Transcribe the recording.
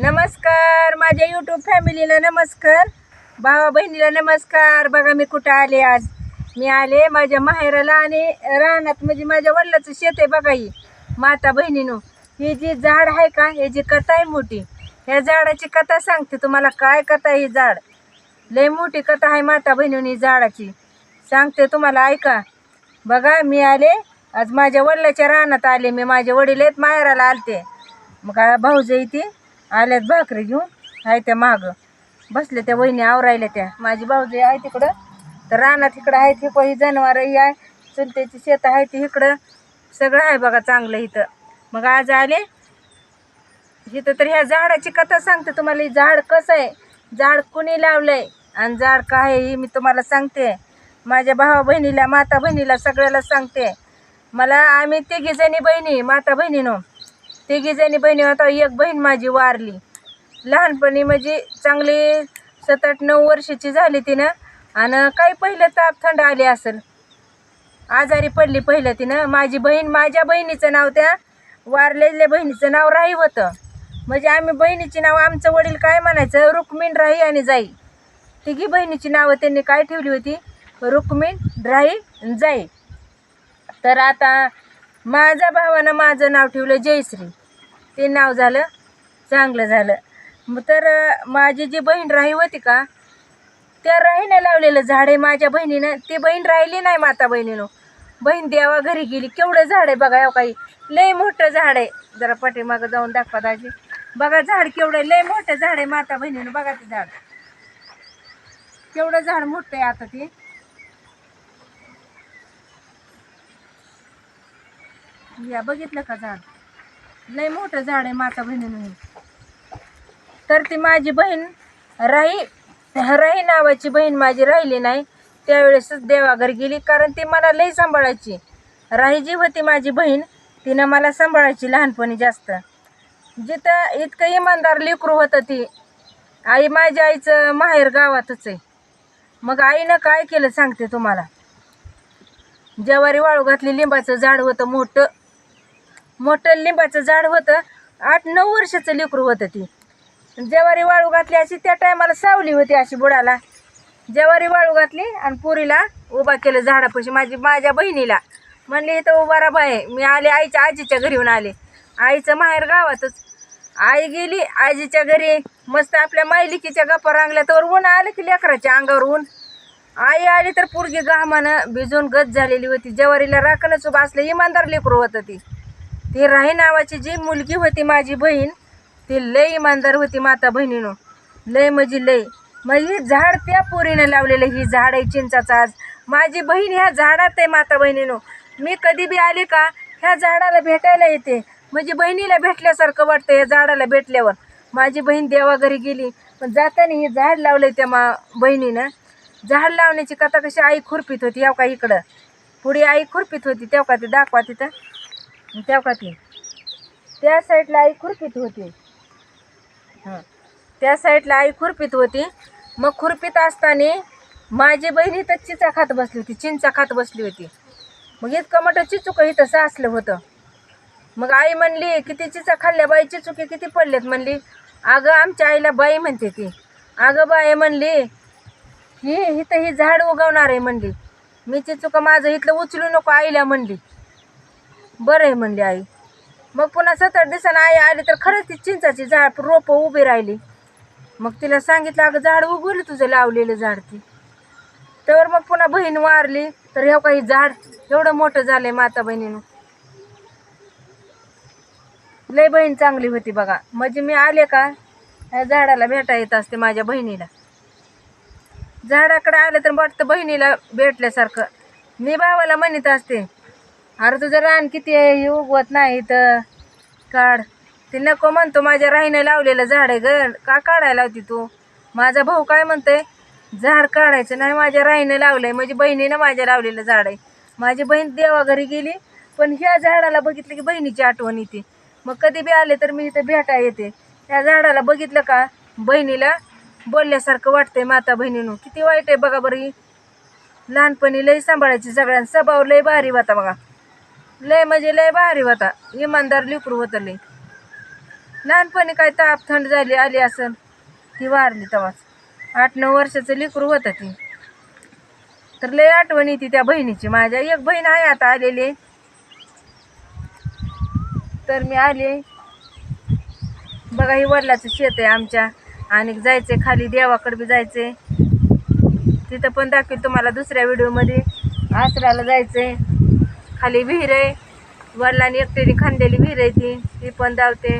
नमस्कार माझ्या यूट्यूब फॅमिलीला नमस्कार. भावा बहिणीला नमस्कार. बघा मी कुठं आले आज. मी आले माझ्या माहेराला आणि रानात म्हणजे माझ्या वडिलाचं शेत आहे बघा ही. माता बहिणीनो ही जी झाड आहे का ही जी कथा आहे मोठी ह्या झाडाची कथा सांगते तुम्हाला. काय कथा आहे ही झाड? लय मोठी कथा आहे माता बहिणीनी झाडाची. सांगते तुम्हाला ऐका. बघा मी आले. आज माझ्या वडिलाच्या रानात आले. मी माझे वडील आहेत माहेराला आलते. मग भाऊज ती आल्यात भाकरी घेऊन आहे त्या मागं. बसले त्या वहिनी आवरायल्या त्या. माझी भाऊजी आहे तिकडं. तर रानात इकडं आहे हे ही जनावरही आहे. चुलत्याची शेत आहे ती इकडं. सगळं आहे बघा चांगलं इथं. मग आज आले. इथं तर ह्या झाडाची कथा सांगते तुम्हाला. हे झाड कसं आहे? झाड कुणी लावलंय? आणि झाड काय आहे ही मी तुम्हाला सांगते. माझ्या भावा बहिणीला माता बहिणीला सगळ्याला सांगते. मला आम्ही तिघी जणी बहिणी माता बहिणीनं. तिघी जणी बहिणी होता एक बहीण माझी वारली. लहानपणी म्हणजे चांगली सात आठ नऊ वर्षाची झाली तिनं आणि काही पहिलं ताप थंड आली असेल. आजारी पडली पहिलं तिनं. माझी बहीण माझ्या बहिणीचं नाव त्या वारलेल्या बहिणीचं नाव राही होतं. म्हणजे आम्ही बहिणीची नाव आमचं वडील काय म्हणायचं? रुक्मिण राही आणि जाई. तिघी बहिणीची नावं त्यांनी काय ठेवली होती? रुक्मिण राही जाई. तर आता माझ्या भावानं माझं नाव ठेवलं जयश्री. ते नाव झालं चांगलं झालं. मग तर माझी जी बहीण राही होती का त्या राहीनं लावलेलं झाड आहे माझ्या बहिणीनं. ती बहीण राहिली नाही माता बहिणीनं. बहीण देवा घरी गेली. केवढं झाड आहे बघा हो काही. लय मोठं झाड आहे. जरा पाठीमागं जाऊन दाखवा दाजी. बघा झाड केवढं आहे, लय मोठं झाड आहे माता बहिणीनं. बघा ते झाड. केवढं झाड मोठं आहे आता ते. या बघितलं का झाड? लय मोठं झाड आहे माता बहिणीनं. तर ती माझी बहीण राही राही नावाची बहीण माझी राहिली नाही त्यावेळेसच देवाघर गेली कारण ती मला लई सांभाळायची. राही जी होती माझी बहीण तिनं मला सांभाळायची लहानपणी जास्त. जिथं इतकं इमानदार लेकरू होतं ती आई माझ्या आईचं माहेर गावातच आहे. मग आईनं काय केलं सांगते तुम्हाला? जवारी वाळू घातली लिंबाचं झाड होतं मोठं. मोठं लिंबाचं झाड होतं. आठ नऊ वर्षाचं लेकरू होतं ती. जेवारी वाळू घातली अशी त्या टायमाला सावली होती अशी बुडाला. जेवारी वाळू घातली आणि पुरीला उभा केलं झाडापाशी माझी माझ्या बहिणीला. म्हणली इथं उभा राबा आहे मी आले आईच्या आजीच्या घरी येऊन आले. आईचं माहेर गावातच. आई गेली आजीच्या घरी. मस्त आपल्या मायलिकीच्या गप्पा रांगल्या तर ऊन आलं की लेकराच्या अंगावर ऊन आई आली तर पोरगी घामानं भिजून गज झालेली होती. जवारीला राखणच उभं असलं इमानदार लेकरू होतं ती. ती राही नावाची जी मुलगी होती माझी बहीण ती लय इमानदार होती माता बहिणीनं. लय म्हणजे लय मग ही झाड त्या पोरीनं लावलेलं ही झाड आहे चिंचाचं आज. माझी बहीण ह्या झाडात आहे माता बहिणीनं. मी कधी बी आले का ह्या झाडाला भेटायला येते. म्हणजे बहिणीला भेटल्यासारखं वाटतं या झाडाला भेटल्यावर. माझी बहीण देवाघरी गेली. पण जाताना हे झाड लावलं त्या मा बहिणीनं. झाड लावण्याची कथा कशी आई खुरपीत होती याव का इकडं? पुढे आई खुरपीत होती तेव्हा का ते दाखवा तिथं? त्या का ती? त्या साईडला आई खुरपीत होती. हां. त्या साईडला आई खुरपीत होती. मग खुरपीत असताना माझी बहिणी तर चिचा खात बसली होती चिंचा खात बसली होती. मग इतकं मोठं चिचुक इथं साचलं होतं. मग आई म्हणली किती चिचा खाल्ल्या बाई? चिचुके किती पडलेत? म्हणली अगं आमच्या आईला बाई म्हणते ती. अगं बाई म्हणली ही इथं ही झाड उगवणार आहे म्हणली. मी चिचुका माझं इथलं उचलू नको आईला म्हणली. बरं आहे म्हणली आई. मग पुन्हा सात आठ दिवसानं आई आली तर खरंच ती चिंचाची झाड रोपं उभी राहिली. मग तिला सांगितलं अगं झाड उगवली तुझं लावलेलं झाड ती. तर मग पुन्हा बहीण वारली. तर हे काही झाड एवढं मोठं झालंय माता बहिणीनं. लय बहीण चांगली होती बघा. म्हणजे मी आले का ह्या झाडाला भेटा येत असते माझ्या बहिणीला. झाडाकडे आलं तर वाटतं बहिणीला भेटल्यासारखं. मी भावाला म्हणत असते अरे तुझं रान किती आहे? हे उगवत नाही तर काढ. ते नको म्हणतो माझ्या राहीनं लावलेलं झाड आहे ग. का काढायला होती तू? माझा भाऊ काय म्हणतोय? झाड काढायचं नाही माझ्या राहीनं लावलंय. म्हणजे बहिणीनं माझ्या लावलेलं झाड आहे. माझी बहीण देवाघरी गेली पण ह्या झाडाला बघितलं की बहिणीची आठवण येते. मग कधी बी आले तर मी इथं भेटा येते. त्या झाडाला बघितलं का? बहिणीला बोलल्यासारखं वाटतंय माता बहिणीनं. किती वाईट आहे बघा बरी लहानपणी लई सांभाळायची सगळ्यांना स्वभाव लई भारी होता बघा. लय म्हणजे लय भारी होता. इमानदार लिकरू होतं लय. लहानपणी काय ताप थंड झाली आली असेल ती वारली तवाच आठ नऊ वर्षाचं लेकरू होतं ती. तर लय आठवण येते त्या बहिणीची. माझ्या एक बहीण आहे आता आलेली. तर मी आले. बघा ही वडिलाचं शेत आहे आमच्या. आणि जायचे खाली देवाकडे बी जायचे तिथं पण दाखवेल तुम्हाला दुसऱ्या व्हिडिओमध्ये. आसराला आहे खाली विहीर आहे. वडिलांनी एकटीने खांदेली विहीर आहे ती. ती पण धावते